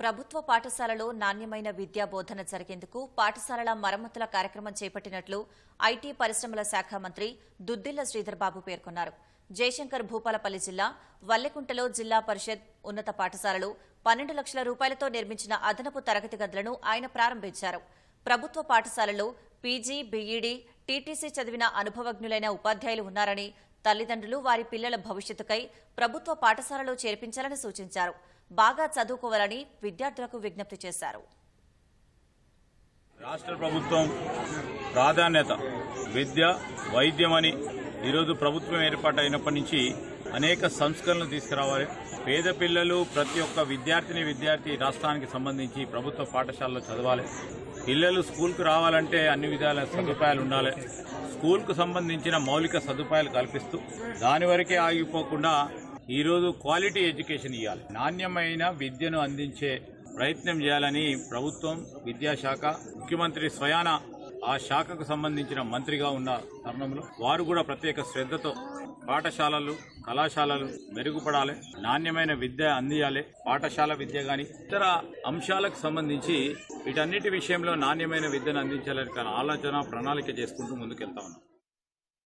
ప్రభుత్వ పాఠశాలలో నాణ్యమైన విద్యా బోధన జరిగేందుకు పాఠశాలల మరమ్మతుల కార్యక్రమం చేపట్టినట్లు ఐటీ పరిశ్రమల శాఖ మంత్రి దుద్దిల్ల శ్రీధర్బాబు పేర్కొన్నారు. జయశంకర్ భూపాలపల్లి జిల్లా వల్లెకుంటలో జిల్లా పరిషత్ ఉన్నత పాఠశాలలో పన్నెండు లక్షల రూపాయలతో నిర్మించిన అదనపు తరగతి గదులను ఆయన ప్రారంభించారు. ప్రభుత్వ పాఠశాలలో పీజీ బీఈడీ టీటీసీ చదివిన అనుభవజ్ఞులైన ఉపాధ్యాయులు ఉన్నారని తల్లిదండ్రులు వారి పిల్లల భవిష్యత్తుకై ప్రభుత్వ పాఠశాలలో చేర్పించాలని సూచించారు. బాగా చదువుకోవాలని విద్యార్థులకు విజ్ఞప్తి చేశారు. రాష్ట్ర ప్రభుత్వం ప్రాధాన్యత విద్య వైద్యమని ఈరోజు ప్రభుత్వం ఏర్పాటైనప్పటి నుంచి అనేక సంస్కరణలు తీసుకురావాలి. పేద పిల్లలు ప్రతి ఒక్క విద్యార్థిని విద్యార్థి రాష్ట్రానికి సంబంధించి ప్రభుత్వ పాఠశాలలో చదవాలి. పిల్లలు స్కూల్కు రావాలంటే అన్ని విధాల సదుపాయాలు ఉండాలి. స్కూల్కు సంబంధించిన మౌలిక సదుపాయాలు కల్పిస్తూ దాని వరకే ఆగిపోకుండా ఈరోజు క్వాలిటీ ఎడ్యుకేషన్ ఇవ్వాలి నాణ్యమైన విద్యను అందించే ప్రయత్నం చేయాలని ప్రభుత్వం విద్యాశాఖ ముఖ్యమంత్రి స్వయాన ఆ శాఖకు సంబంధించిన మంత్రిగా ఉన్న తరుణంలో వారు కూడా ప్రత్యేక శ్రద్ధతో పాఠశాలలు కళాశాలలు మెరుగుపడాలి నాణ్యమైన విద్య అందియాలి పాఠశాల విద్య గాని ఇతర అంశాలకు సంబంధించి వీటన్నిటి విషయంలో నాణ్యమైన విద్యను అందించాలని ఆలోచన ప్రణాళిక చేసుకుంటూ ముందుకెళ్తా ఉన్నాం.